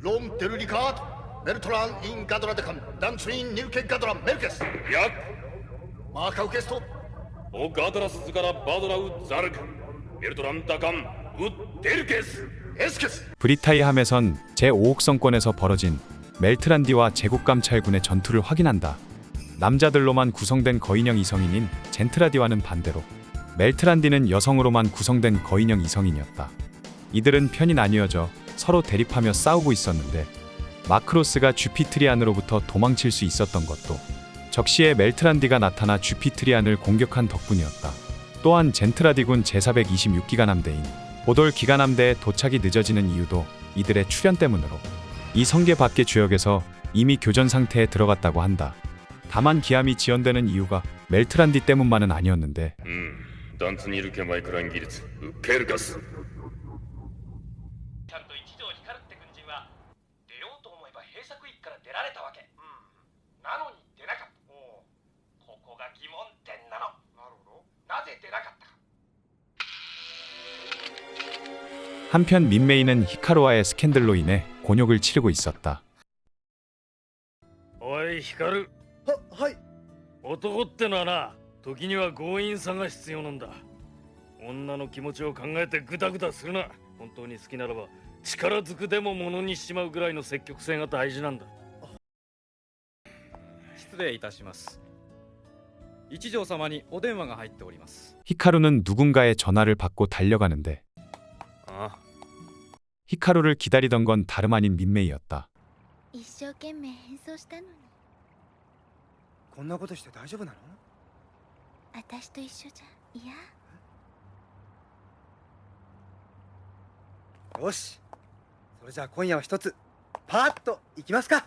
롬 데르리카드 메르토란 인 가도라데캄 남수인 닐케 가도란 멜케스 や 마카우 게스토 オガドラスズからバドラウザルクベルトランダカンウッデルケス 에스케스 브리타이 함에선 제5옥성권에서 벌어진 멜트란디와 제국감찰군의 전투를 확인한다. 남자들로만 구성된 거인형 이성인인 젠트라디와는 반대로 멜트란디는 여성으로만 구성된 거인형 이성인이었다. 이들은 편이 나뉘어져 서로 대립하며 싸우고 있었는데 마크로스가 주피트리안으로부터 도망칠 수 있었던 것도 적시에 멜트란디가 나타나 주피트리안을 공격한 덕분이었다. 또한 젠트라디군 제426기간 함대인 보돌 기간 함대의 도착이 늦어지는 이유도 이들의 출현 때문으로 이 성계 밖의 주역에서 이미 교전 상태에 들어갔다고 한다. 다만 기함이 지연되는 이유가 멜트란디 때문만은 아니었는데 음, 단튼 이렇게 마이크란 기르츠, 게르가스 なぜ出なかったか 한편 민메이는 히카루와의 스캔들로 인해 곤욕을 치르고 있었다. おい光ははい男ってのはな時には強引さが必要なんだ女の気持ちを考えてグダグダするな本当に好きならば力ずくでもものにしちまうぐらいの積極性が大事なんだ失礼いたします 一条様にお電話が入っております 히카루는 누군가의 전화를 받고 달려가는데 あ 히카루를 기다리던 건 다름 아닌 민메이였다. 一生懸命変装したのにこんなことして大丈夫なの私と一緒じゃ嫌よしそれじゃあ今夜は一つパーッといきますか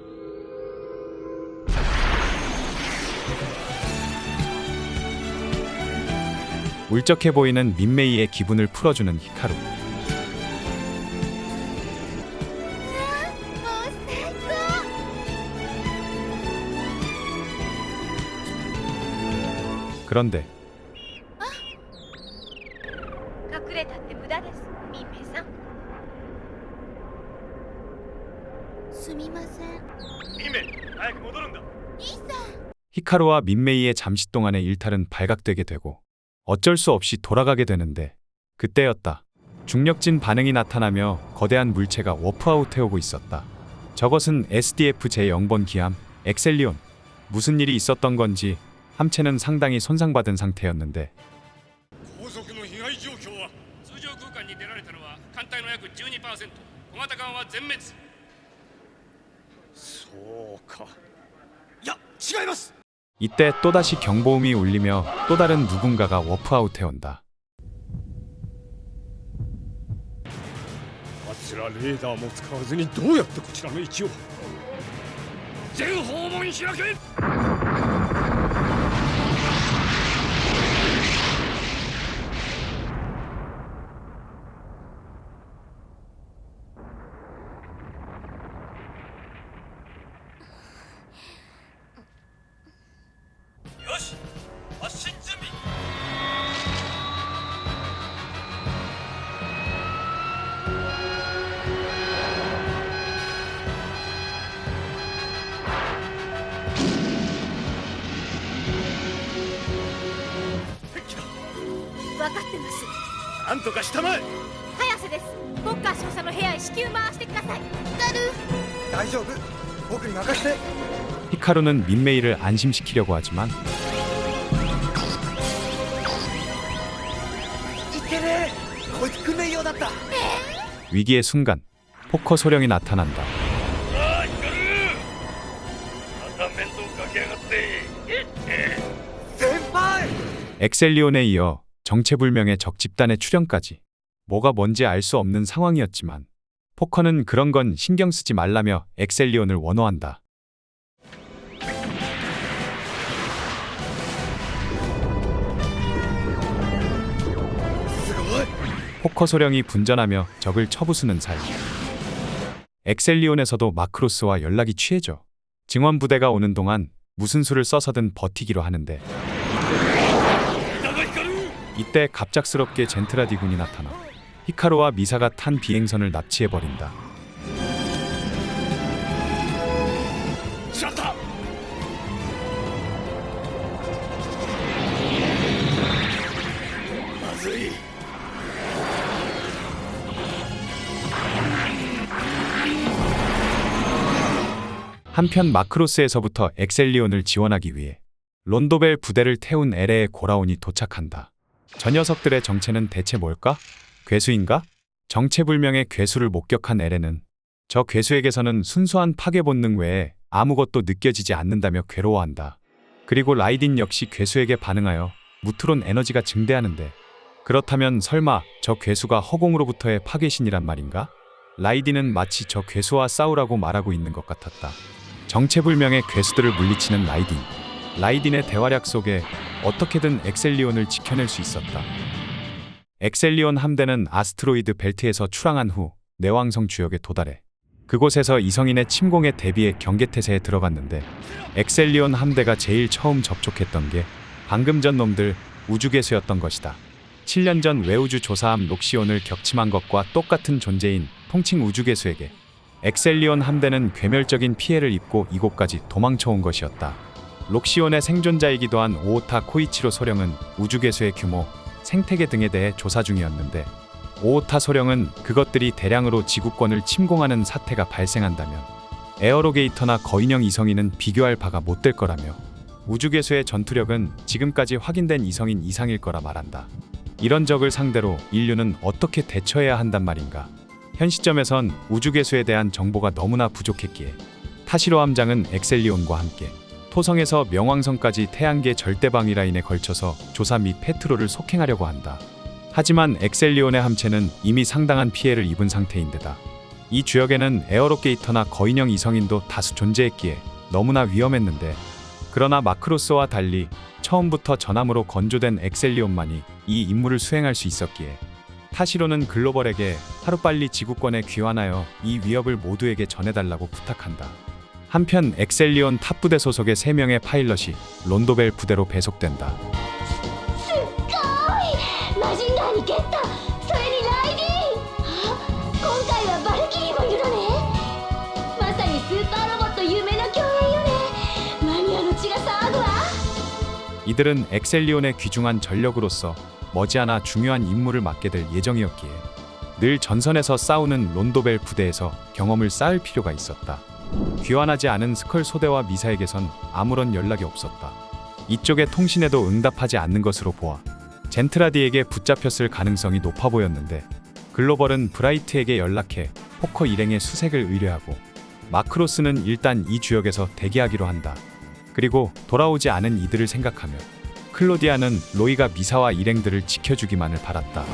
울적해 보이는 민메이의 기분을 풀어주는 히카루. 그런데 히카루와 민메이의 잠시 동안의 일탈은 발각되게 되고 어쩔 수 없이 돌아가게 되는데 그때였다. 중력진 반응이 나타나며 거대한 물체가 워프아웃 해오고 있었다. 저것은 SDF 제0번 기함 엑셀리온. 무슨 일이 있었던 건지 함체는 상당히 손상받은 상태였는데 高速の被害状況は通常空間に出られたのは艦隊の約12%小型艦は全滅そうかいや違います 이때 또다시 경보음이 울리며 또 다른 누군가가 워프아웃 해 온다. かってますなんとかしたまえ早瀬です国家少佐の部屋へ至急回してくださいガル大丈夫僕に任せて 히카루는 민메이를 안심시키려고 하지만 いけねえこいつ訓練用だった 위기의 순간 포커 소령이 나타난다. ああ光また面倒かけやがって先輩 엑셀리온에 이어 정체불명의 적집단의 출현까지 뭐가 뭔지 알 수 없는 상황이었지만 포커는 그런 건 신경 쓰지 말라며 엑셀리온을 원호한다. 포커 소령이 분전하며 적을 처부수는 사이 엑셀리온에서도 마크로스와 연락이 취해져 증원 부대가 오는 동안 무슨 수를 써서든 버티기로 하는데 이때 갑작스럽게 젠트라디군이 나타나 히카루와 미사가 탄 비행선을 납치해버린다. 한편 마크로스에서부터 엑셀리온을 지원하기 위해 론도벨 부대를 태운 LA의 고라온이 도착한다. 저 녀석들의 정체는 대체 뭘까? 괴수인가? 정체불명의 괴수를 목격한 LA는 저 괴수에게서는 순수한 파괴 본능 외에 아무것도 느껴지지 않는다며 괴로워한다. 그리고 라이딘 역시 괴수에게 반응하여 무트론 에너지가 증대하는데 그렇다면 설마 저 괴수가 허공으로부터의 파괴신이란 말인가? 라이딘은 마치 저 괴수와 싸우라고 말하고 있는 것 같았다. 정체불명의 괴수들을 물리치는 라이딘. 라이딘의 대활약 속에 어떻게든 엑셀리온을 지켜낼 수 있었다. 엑셀리온 함대는 아스트로이드 벨트에서 출항한 후 내왕성 주역에 도달해 그곳에서 이성인의 침공에 대비해 경계태세에 들어갔는데 엑셀리온 함대가 제일 처음 접촉했던 게 방금 전 놈들 우주괴수였던 것이다. 7년 전 외우주 조사함 록시온을 격침한 것과 똑같은 존재인 통칭 우주괴수에게 엑셀리온 함대는 괴멸적인 피해를 입고 이곳까지 도망쳐온 것이었다. 록시온의 생존자이기도 한 오오타 코이치로 소령은 우주괴수의 규모, 생태계 등에 대해 조사 중이었는데 오오타 소령은 그것들이 대량으로 지구권을 침공하는 사태가 발생한다면 에어로게이터나 거인형 이성인은 비교할 바가 못 될 거라며 우주괴수의 전투력은 지금까지 확인된 이성인 이상일 거라 말한다. 이런 적을 상대로 인류는 어떻게 대처해야 한단 말인가? 현 시점에선 우주괴수에 대한 정보가 너무나 부족했기에 타시로 함장은 엑셀리온과 함께 토성에서 명왕성까지 태양계 절대방위 라인에 걸쳐서 조사 및 페트롤을 속행하려고 한다. 하지만 엑셀리온의 함체는 이미 상당한 피해를 입은 상태인데다 이 주역에는 에어로게이터나 거인형 이성인도 다수 존재했기에 너무나 위험했는데 그러나 마크로스와 달리 처음부터 전함으로 건조된 엑셀리온만이 이 임무를 수행할 수 있었기에 타시로는 글로벌에게 하루빨리 지구권에 귀환하여 이 위협을 모두에게 전해달라고 부탁한다. 한편 엑셀리온 탑 부대 소속의 3명의 파일럿이 론도벨 부대로 배속된다. 이들은 엑셀리온의 귀중한 전력으로서 머지않아 중요한 임무를 맡게 될 예정이었기에 늘 전선에서 싸우는 론도벨 부대에서 경험을 쌓을 필요가 있었다. 귀환하지 않은 스컬 소대와 미사에게선 아무런 연락이 없었다. 이쪽의 통신에도 응답하지 않는 것으로 보아 젠트라디에게 붙잡혔을 가능성이 높아 보였는데 글로벌은 브라이트에게 연락해 포커 일행의 수색을 의뢰하고 마크로스는 일단 이 주역에서 대기하기로 한다. 그리고 돌아오지 않은 이들을 생각하며 클로디아는 로이가 미사와 일행들을 지켜주기만을 바랐다.